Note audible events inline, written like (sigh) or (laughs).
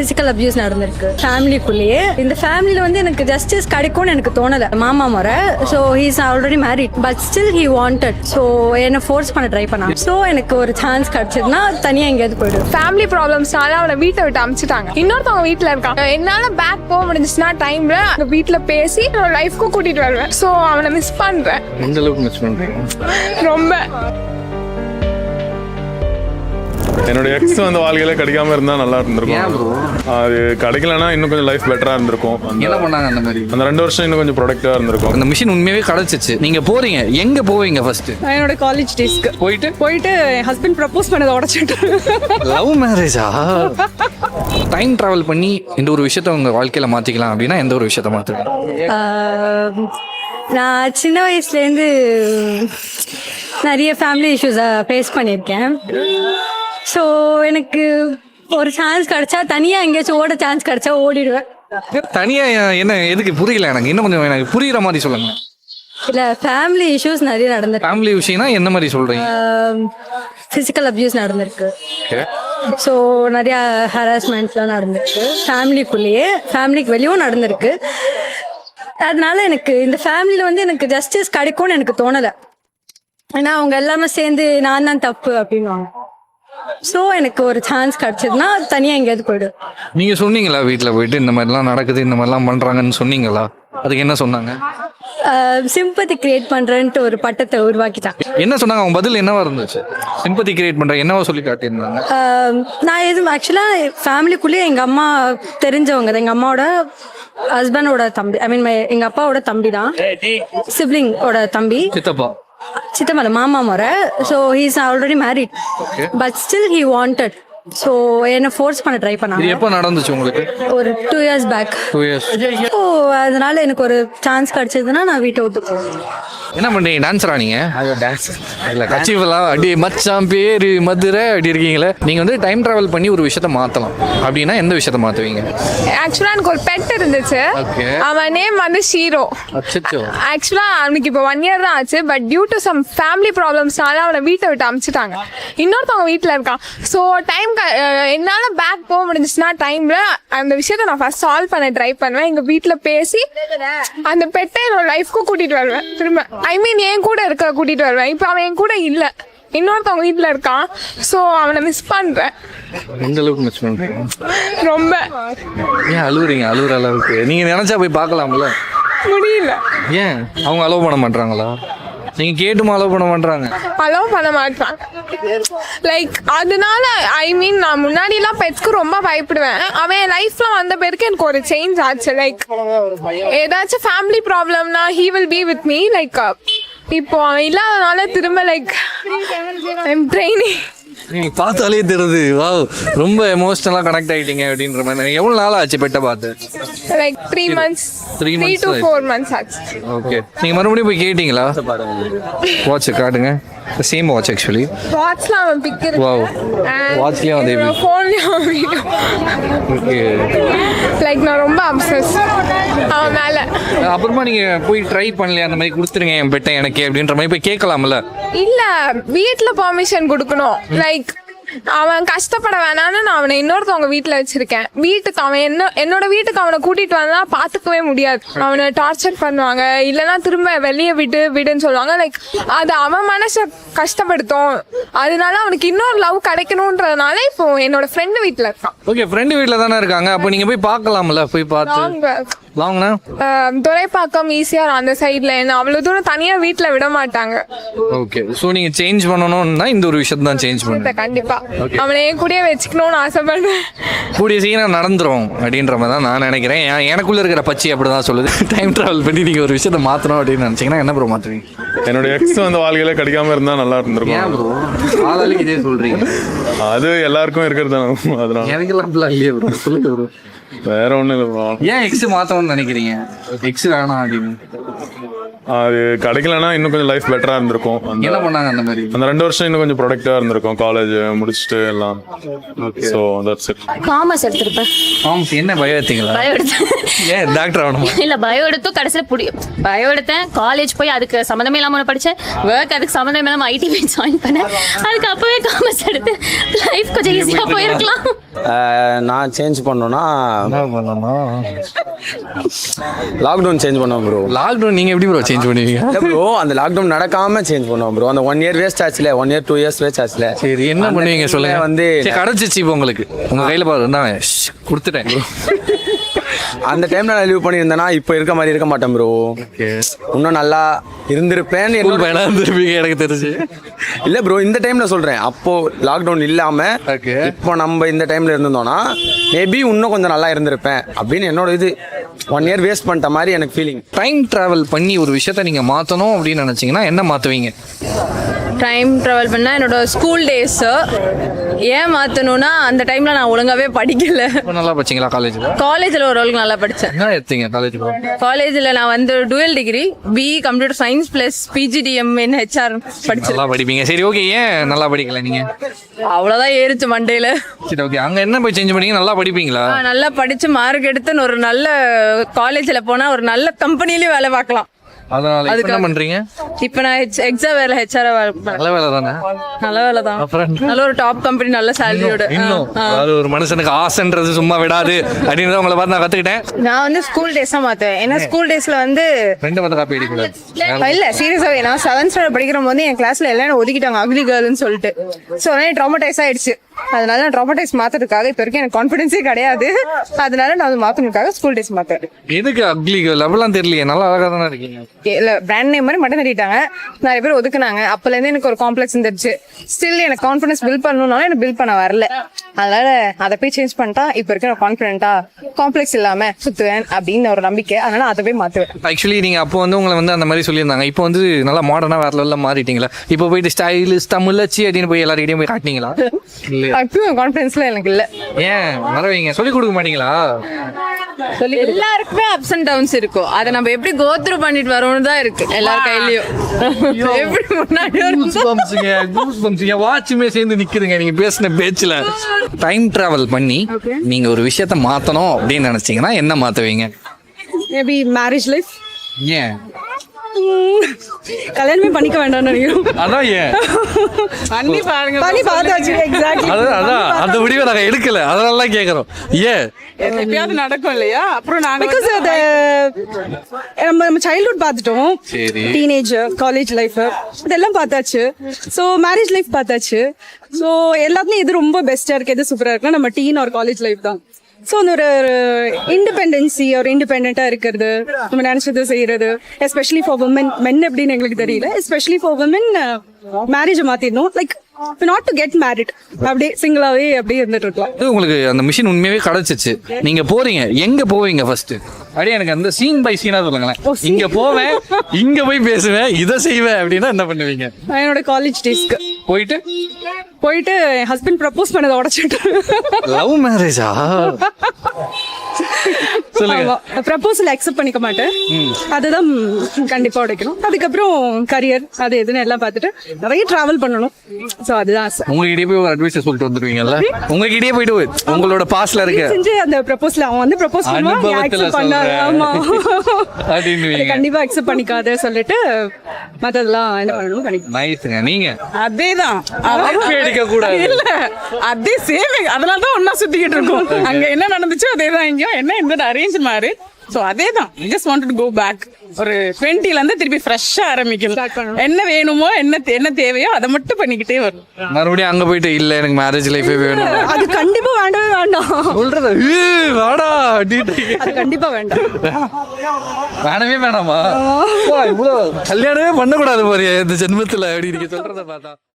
Physical abuse நடந்திருக்கு. ஃபேமிலிக்குள்ளேயே இந்த ஃபேமிலியில் வந்து எனக்கு ஜஸ்டிஸ் கிடைக்கும்னு எனக்கு தோணலை. மாமா முறை. So he's already married but still he wanted so என்னை ஃபோர்ஸ் பண்ண ட்ரை பண்ணான் ஸோ எனக்கு ஒரு சான்ஸ் கிடைச்சதுன்னா தனியாக எங்கேயாவது போயிடுவேன். ஃபேமிலி ப்ராப்ளம்ஸ்னால அவனை வீட்டை விட்டு அமிச்சிட்டாங்க. இன்னொருத்தவங்க வீட்டில் இருக்கான் என்னால பேக் போக முடிஞ்சுச்சுன்னா டைம்ல அந்த வீட்டில் பேசி என்னோட லைஃப்க்கும் கூட்டிட்டு வருவேன். ஸோ அவனை மிஸ் பண்றேன். எந்த அளவுக்கு மிஸ் பண்றீங்க? ரொம்ப. என்னோட எக்ஸ் வந்து வாழ்க்கையில கிடைக்காம இருந்தா நல்லா இருந்திருக்கும். அது கிடைக்கலனா இன்னும் கொஞ்சம் லைஃப் பெட்டரா இருந்திருக்கும். என்ன பண்ணாங்க அந்த மாதிரி? அந்த ரெண்டு வருஷம் இன்னும் கொஞ்சம் ப்ரொடக்டிவா இருந்திருக்கும். அந்த மிஷின் உண்மையாவே கிடைச்சிச்சு நீங்க போறீங்க. எங்க போவீங்க ஃபர்ஸ்ட் என்னோட காலேஜ் டேஸ்க்கு போயிட்டு? போயிட்டு என் ஹஸ்பண்ட் ப்ரப்போஸ் பண்ணதை உடச்சிட்டு. லவ் மேரேஜா டைம் டிராவல் பண்ணி இந்த ஒரு விஷயத்த உங்க வாழ்க்கையில மாத்திக்கலாம் அப்படின்னா எந்த ஒரு விஷயத்த மாத்துவீங்க? ஆஹ் நான் சின்ன வயசுலேருந்து நிறைய ஃபேமிலி இஷ்யூஸை ஃபேஸ் பண்ணியிருக்கேன். ஸோ எனக்கு ஒரு சான்ஸ் கிடைச்சா தனியாக எங்கேயாச்சும் ஓட சான்ஸ் கிடைச்சா ஓடிடுவேன். தனியா என்ன எதுக்கு? புரியல எனக்கு. இன்னும் கொஞ்சம் எனக்கு புரியுற மாதிரி சொல்லுங்க இல்லை ஃபேமிலி இஷ்யூஸ் நிறைய நடந்திருக்கு. ஃபேமிலி விஷயம்னா என்ன மாதிரி சொல்றீங்க? ஃபிசிக்கல் அபியூஸ் நடந்திருக்கு. ஸோ நிறையா ஹராஸ்மெண்ட்லாம் நடந்திருக்கு. ஃபேமிலிக்குள்ளேயே ஃபேமிலிக்கு வெளியும் நடந்திருக்கு. அதனால எனக்கு இந்த ஃபேமிலியில் வந்து எனக்கு ஜஸ்டிஸ் கிடைக்கும்னு எனக்கு தோணலை. ஏன்னா அவங்க எல்லாமே சேர்ந்து நான் தான் தப்பு அப்படின்வாங்க ஸோ எனக்கு ஒரு சான்ஸ் கிடைச்சதுன்னா தனியாக எங்கேயாவது போயிடுவேன் நீங்க சொன்னீங்களா வீட்ல போயிட்டு இந்த மாதிரிலாம் நடக்குது இந்த மாதிரிலாம் பண்றாங்கன்னு சொன்னீங்களா? அதுக்கு என்ன சொன்னாங்க? சிம்பத்தி கிரியேட் பண்ணுறேன்ட்டு ஒரு பட்டத்தை உருவாக்கிட்டான் என்ன சொன்னாங்க? அவங்க பதில் என்னவா இருந்துச்சு? சிம்பத்தி கிரியேட் பண்ற என்னவா சொல்லி காட்டியிருந்தாங்க? நான் எதுவும் ஆக்சுவலாக ஃபேமிலிக்குள்ளேயே எங்கள் அம்மா தெரிஞ்சவங்க தான். எங்கள் அம்மாவோட ஹஸ்பண்டோட தம்பி ஐ மீன் எங்கள் அப்பாவோட தம்பி தான் சிப்ளிங்கோட தம்பி. சித்தப்பா. சித்தமலை மாமா முறை. So he's already married but still he wanted so என்னை ஃபோர்ஸ் பண்ண ட்ரை இது பண்ணாங்க எப்போ நடந்துச்சு உங்களுக்கு? ஒரு two years back two years so அதனால எனக்கு ஒரு சான்ஸ் கிடைச்சதுன்னா நான் வீட்டை விட்டு போவேன் என்ன பண்றீங்க? டான்ஸரா நீங்க? டான்ஸ் இல்ல கட்சிவெல்லாம் அடி மச்சான் பேரு மதுரை அப்படி இருக்கீங்களே. நீங்க வந்து டைம் டிராவல் பண்ணி ஒரு விஷயத்த மாத்தலாம். அப்படின்னா எந்த விஷயத்த மாத்துவீங்க? ஆக்சுவலா எனக்கு ஒரு பெட் இருந்துச்சு. அவன் நேம் வந்து ஷீரோ அச்சச்சோ. ஆக்சுவலா அவனுக்கு இப்போ ஒன் இயர் தான் ஆச்சு but due to some family ப்ராப்ளம்ஸ்னால அவனை வீட்டை விட்டு அமிச்சிட்டாங்க. இன்னொருத்தவங்க வீட்டில் இருக்கான். ஸோ டைம் என்னால் பேக் போக முடிஞ்சுச்சுன்னா டைம்ல அந்த விஷயத்த நான் ஃபர்ஸ்ட் சால்வ் பண்ண ட்ரை பண்ணுவேன். எங்கள் வீட்டில் பேசி அந்த பெட்டை என்னோட லைஃப்க்கும் கூட்டிட்டு வருவேன். திரும்ப ஐ மீன் என் கூட இருக்க கூட்டிட்டு வருவேன். இப்போ அவன் என் கூட இல்லை. இன்னொருத்தவங்க வீட்டில் இருக்கான். ஸோ அவனை மிஸ் பண்ணுறேன் எந்த அளவுக்கு மிஸ் பண்றீங்க? ரொம்ப. ஏன் அழுவுறீங்க? அழுவுற அளவுக்கு. நீங்க நினைச்சா போய் பார்க்கலாம்ல. முடியல. ஏன்? அவங்க அலோவ் பண்ண மாட்டாங்களா நீங்க கேட்டும் அலோவ் பண்ண மாட்டாங்க அலோவ் பண்ண மாட்டாங்க லைக் அதனால ஐ மீன் நான் முன்னாடிலாம் பெட்ஸ்க்கு ரொம்ப பயப்படுவேன். அவன் லைஃப்ல வந்த பிறகு எனக்கு ஒரு சேஞ்ச் ஆச்சு. லைக் ஏதாச்சும் ஃபேமிலி ப்ராப்ளம்னா he will be with me like இப்போ அவன் இல்லாதனால திரும்ப லைக் ஐம் ட்ரைனிங் நீங்க பார்த்தாலே தெரியுது வா ரொம்ப எமோஷனலா கனெக்ட் ஆயிட்டீங்க அப்படின்ற மாதிரி. எவ்வளவு நாள் ஆச்சு பெட்டை பார்த்து? Like three months Three three to. Four months ஆச்சு. ஓகே நீங்க மறுபடியும் போய் கேட்டீங்களா? வாட்ச் காட்டுங்க. சேம் வாட்ச் ஆக்சுவலி வாட்ச்ல அவன் பிக் Wow. Watchலயும் அதே இருக்கு ஃபோன்லயும் ஓகே லைக் நான் ரொம்ப அப்சஸ் அவன் மேல. அப்புறமா நீங்க போய் ட்ரை பண்ணலையா? அந்த மாதிரி கொடுத்துருங்க என் பெட்டை எனக்கு அப்படின்ற மாதிரி போய் கேட்கலாம்ல. இல்ல வீட்ல பெர்மிஷன் கொடுக்கணும். லைக் அவன் கஷ்டப்பட வேணாம்னு நான் அவனை இன்னொருத்தவங்க வீட்ல வச்சிருக்கேன். வீட்டுக்கு அவன் என்ன என்னோட வீட்டுக்கு அவனை கூட்டிட்டு வந்தா பாத்துக்கவே முடியாது. அவனை டார்ச்சர் பண்ணுவாங்க. இல்லைன்னா திரும்ப வெளியே விட்டு விடுன்னு சொல்லுவாங்க. லைக் அது அவன் மனசை கஷ்டப்படுத்தும். அதனால அவனுக்கு இன்னொரு லவ் கிடைக்கணுன்றதுனால இப்போ என்னோட ஃப்ரெண்டு வீட்ல இருக்கான். ஓகே ஃப்ரெண்டு வீட்டில் தானே இருக்காங்க. அப்போ நீங்க போய் பார்க்கலாம்ல போய் பார்த்து. ஆஹ், துரைப்பாக்கம் ஈஸியாக அந்த சைடில் என்ன? அவ்வளோ தூரம் தனியாக வீட்டில் விட மாட்டாங்க. ஓகே ஸோ நீங்க சேஞ்ச் பண்ணணும்னா இந்த ஒரு விஷயத்தை தான் சேஞ்ச் பண்ணுங்க. கண்டிப்பா. அவனை என் கூடயே வச்சுக்கணும்னு ஆசைப்படுறேன். கூடிய சீக்கிரம் நடந்துரும் அப்படின்ற மாதிரி தான் நான் நினைக்கிறேன். என் எனக்குள்ள இருக்கிற பச்சி அப்படி தான் சொல்லுது. டைம் டிராவல் பண்ணி நீங்க ஒரு விஷயத்தை மாத்தணும் அப்படின்னு நினைச்சீங்கன்னா என்ன ப்ரோ மாத்துவீங்க? என்னோட எக்ஸ் வந்து வாழ்க்கையில கிடைக்காம இருந்தா நல்லா இருந்திருக்கும். ப்ரோ ஆளாளுக்கு இதே சொல்றீங்க. அது எல்லாருக்கும் இருக்கிறது தான் அதனால. எனக்கெல்லாம் அப்படிலாம் இல்லையே ப்ரோ சொல்லுங்க ப்ரோ வேற ஒன்றும் இல்லை ஏன் எக்ஸ் மாத்தணும்னு நினைக்கிறீங்க? எக்ஸ் வேணாம் அப்படின்னு. அது கிடைக்கலன்னா இன்னும் கொஞ்சம் லைஃப் பெட்டரா இருந்திருக்கும். அந்த என்ன பண்ணாங்க அந்த மாதிரி? அந்த ரெண்டு வருஷம் இன்னும் கொஞ்சம் ப்ரொடக்டிவா இருந்திருக்கும். காலேஜ் முடிச்சுட்டு எல்லாம். ஸோ தட்ஸ் இட் காமர்ஸ் எடுத்திருப்பேன். காமர்ஸ் என்ன பயோ எடுத்தீங்களா? பயோ எடுத்தேன். ஏன் டாக்டர் ஆகணுமா? இல்ல பயோ எடுத்தும் கடைசியில புடி பயோ எடுத்தேன். காலேஜ் போய் அதுக்கு சம்மந்தமே இல்லாம ஒண்ணு படிச்சேன். ஒர்க் அதுக்கு சம்மந்தமே இல்லாம ஐடி போய் ஜாயின் பண்ணேன். அதுக்கு அப்பவே காமர்ஸ் எடுத்து லைஃப் கொஞ்சம் ஈஸியா போயிருக்கலாம். நான் சேஞ்ச் பண்ணோன்னா லாக்டவுன் சேஞ்ச் பண்ணுவோம் ப்ரோ லாக்டவுன் நீங்க எப்படி ப்ரோ சேஞ்ச் பண்ணுவீங்க? ப்ரோ அந்த லாக்டவுன் நடக்காம சேஞ்ச் பண்ணுவோம் ப்ரோ அந்த ஒன் இயர் வேஸ்ட் ஆச்சுல one year two years waste ஆச்சுல. சரி என்ன பண்ணுவீங்க சொல்லுங்க? வந்து கிடைச்சிச்சு இப்போ உங்களுக்கு. உங்க கையில பாரு நான் கொடுத்துட்டேன். அந்த டைம்ல நான் லீவ் பண்ணியிருந்தேன்னா இப்போ இருக்க மாதிரி இருக்க மாட்டேன் ப்ரோ இன்னும் நல்லா பையனா இருந்திருப்பீங்க எனக்கு தெரிஞ்சு. இல்ல ப்ரோ இந்த டைம்ல சொல்றேன். அப்போ லாக்டவுன் இல்லாம. இப்போ நம்ம இந்த டைம்ல இருந்திருந்தோம்னா மேபி இன்னும் கொஞ்சம் நல்லா இருந்திருப்பேன். அப்படின்னு என்னோட இது. ஒன் இயர் வேஸ்ட் பண்ணிட்ட மாதிரி எனக்கு ஃபீலிங் டைம் டிராவல் பண்ணி ஒரு விஷயத்த நீங்க மாற்றணும் அப்படின்னு நினைச்சீங்கன்னா என்ன மாத்துவீங்க? டைம் ட்ராவல் பண்ணால் என்னோட ஸ்கூல் டேஸு ஏன் மாற்றணும்னா அந்த டைமில் நான் ஒழுங்காவே படிக்கல. நல்லா படிச்சீங்களா காலேஜ்ல காலேஜில் ஓரளவுக்கு நல்லா படித்தேன் என்ன எடுத்தீங்க காலேஜ் காலேஜில் நான் வந்து dual degree BE computer science plus PGDM in HR படிச்சேன். நல்லா படிப்பீங்க. சரி ஓகே ஏன் நல்லா படிக்கல நீங்க? அவ்வளோதான் ஏறிச்சு மண்டையில். சரி ஓகே அங்க என்ன போய் சேஞ்ச் பண்ணீங்க? நல்லா படிப்பீங்களா? நல்லா படித்து மார்க் எடுத்து ஒரு நல்ல காலேஜில் போனால் ஒரு நல்ல கம்பெனிலேயும் வேலை பார்க்கலாம். அதனால இப்ப என்ன பண்றீங்க? இப்போ நான் எக்ஸாம் வேலை ஹெச்ஆர் நல்ல வேலை தானே? நல்ல வேலை தான். நல்ல ஒரு டாப் கம்பெனி நல்ல சேலரியோட இன்னும் அதாவது ஒரு மனுஷனுக்கு ஆசைன்றது சும்மா விடாது. அப்படின்னு உங்களை பார்த்து நான் கத்துக்கிட்டேன். நான் வந்து ஸ்கூல் டேஸ் தான் மாத்துவேன் ஏன்னா ஸ்கூல் டேஸ்ல வந்து ரெண்டு பார்த்து காப்பி அடிக்கூடாது இல்ல சீரியஸாவே நான் செவன்த் ஸ்டாண்டர்ட் படிக்கிற போது என் கிளாஸ்ல எல்லாரும் ஒதுக்கிட்டாங்க அக்லி கேர்ள்னு சொல்லிட்டு. ஸோ அதனால ட்ராமடைஸ் ஆயிடுச்சு. அதனால நான் ட்ராமடைஸ் மாத்துறதுக்காக இப்போ வரைக்கும் எனக்கு கான்ஃபிடன்ஸே கிடையாது. அதனால நான் வந்து மாத்தணுக்காக ஸ்கூல் டேஸ் மாத்துறேன். எதுக்கு அக்லி லெவலாம் தெரியலையே. நல்லா அழகா தானே இருக்கீங்க. இல்ல பிராண்ட் நேம் மாதிரி மட்டும் தட்டிட்டாங்க. நிறைய பேர் ஒதுக்குனாங்க. அப்பல இருந்து எனக்கு ஒரு காம்ப்ளெக்ஸ் இருந்துச்சு ஸ்டில் எனக்கு கான்ஃபிடன்ஸ் பில்ட் பண்ணணும்னாலும் எனக்கு பில்ட் பண்ண வரல. அதனால அதை போய் சேஞ்ச் பண்ணிட்டா இப்போ வரைக்கும் நான் கான்ஃபிடென்ட்டா காம்ப்ளெக்ஸ் இல்லாம சுத்துவேன் அப்படின்னு ஒரு நம்பிக்கை. அதனால அதை போய் மாத்துவேன். ஆக்சுவலி நீங்க அப்போ வந்து உங்களை வந்து அந்த மாதிரி சொல்லியிருந்தாங்க. இப்போ வந்து நல்லா மாடர்னா வேற லெவலில் மாறிட்டீங்களா? இப்போ போயிட்டு ஸ்டைலிஷ் தமிழச்சி அப்படின்னு போய் எல்லாருக்கிட்டையும் போய் காட்டினீங்களா? (laughs) இல்லையா அப்பயும் கான்ஃபிடன்ஸ்ல எனக்கு இல்ல. ஏன்? வரவீங்க சொல்லி கொடுக்க மாட்டீங்களா? எல்லாருக்குமே அப்ஸ் அண்ட் டவுன்ஸ் இருக்கும். அதை நம்ம எப்படி கோத்ரூ பண்ணிட்டு வரோம்னு தான் இருக்கு. எல்லார் கையிலயும். எப்படி முன்னாடி வாட்சுமே சேர்ந்து நிக்குதுங்க. நீங்க பேசின பேச்சுல. டைம் டிராவல் பண்ணி நீங்க ஒரு விஷயத்த மாத்தணும் அப்படின்னு நினைச்சீங்கன்னா என்ன மாத்துவீங்க? மேபி மேரேஜ் லைஃப் ஏன்? கல்யாணமே பண்ணிக்க வேண்டாம்னு நினைக்கிறோம். அதான் ஏன்? பண்ணி பாருங்க. பண்ணி பார்த்தாச்சு எக்ஸாக்ட்லி அதான் அதான் அந்த முடிவை நாங்க எடுக்கல. அதனால தான் கேக்குறோம். ஏன்? எப்பயாவது நடக்கும் இல்லையா? அப்புறம் பிகாஸ் அது நம்ம நம்ம சைல்ட்ஹுட் பார்த்துட்டோம். சரி. டீனேஜ் காலேஜ் லைஃப் இதெல்லாம் பார்த்தாச்சு. ஸோ மேரேஜ் லைஃப் பார்த்தாச்சு. ஸோ எல்லாத்துலயும் எது ரொம்ப பெஸ்ட்டாக இருக்கு எது சூப்பராக இருக்குன்னா நம்ம டீன் ஒரு காலேஜ் லைஃப் தான். ஸோ அந்த ஒரு இண்டிபெண்டன்சி ஒரு இண்டிபெண்ட்டாக இருக்கிறது நம்ம நினச்சது செய்யறது எஸ்பெஷலி ஃபார் உமன் மென் எப்படின்னு எங்களுக்கு தெரியல. எஸ்பெஷலி ஃபார் உமன் மேரேஜை மாற்றிடணும் like not to get married அப்படியே சிங்கிளாகவே அப்படியே இருந்துட்டு இருக்கலாம். உங்களுக்கு அந்த மிஷின் உண்மையாவே கிடைச்சிச்சு. நீங்க போறீங்க. எங்க போவீங்க ஃபர்ஸ்ட் அப்படியே எனக்கு அந்த சீன் பை சீனா சொல்லுங்களேன். இங்க போவேன் இங்க போய் பேசுவேன் இதை செய்வேன் அப்படின்னா என்ன பண்ணுவீங்க? என்னோட காலேஜ் டேஸ்க்கு போயிட்டு போயிட்டு என் ஹஸ்பண்ட் ப்ரப்போஸ் பண்ணதை உடச்சிட்டு லவ் மேரேஜா (laughs) சொல்லுங்க. ப்ரப்போசல் அக்செப்ட் பண்ணிக்க மாட்டேன். அதுதான் கண்டிப்பா உடைக்கணும். அதுக்கப்புறம் கரியர் அது எதுன்னு எல்லாம் பார்த்துட்டு நிறைய டிராவல் பண்ணணும். ஸோ அதுதான் ஆசை. உங்ககிட்டயே போய் ஒரு அட்வைஸ் சொல்லிட்டு வந்துருவீங்கல்ல? உங்ககிட்டயே போயிட்டு உங்களோட பாஸ்ல இருக்க செஞ்சு அந்த ப்ரப்போசல் அவன் வந்து ப்ரப்போஸ் பண்ணுவான். அக்செப்ட். ஆமா. (laughs) கண்டிப்பா அக்செப்ட் பண்ணிக்காத சொல்லிட்டு மத்ததெல்லாம் என்ன பண்ணணும் நைஸுங்க நீங்க? அதேதான். கூடாது இல்ல. அதே சேம் அதனால தான் ஒன்னா சுத்திக்கிட்டு இருக்கோம். அங்க என்ன நடந்துச்சோ அதேதான் இங்கேயும் என்ன இந்த அரேஞ்ச் மாறு. சோ அதேதான். ஜஸ்ட் வாண்டட் கோ பேக் ஒரு இருந்து திருப்பி ஃப்ரெஷ்ஷா ஆரம்பிக்கணும். என்ன வேணுமோ என்ன என்ன தேவையோ அதை மட்டும் பண்ணிக்கிட்டே வரும் மறுபடியும் அங்க போயிட்டு இல்ல எனக்கு மேரேஜ் லைஃபே வேணும். அது கண்டிப்பா வேண்டவே வேண்டாம். சொல்றது "ஏய், வாடா அது கண்டிப்பா வேண்டாம். வேணவே வேணாமா? வா, இவ்வளவு கல்யாணமே பண்ணக்கூடாது பாரு இந்த ஜென்மத்துல அப்படி நீங்க சொல்றத பார்த்தா.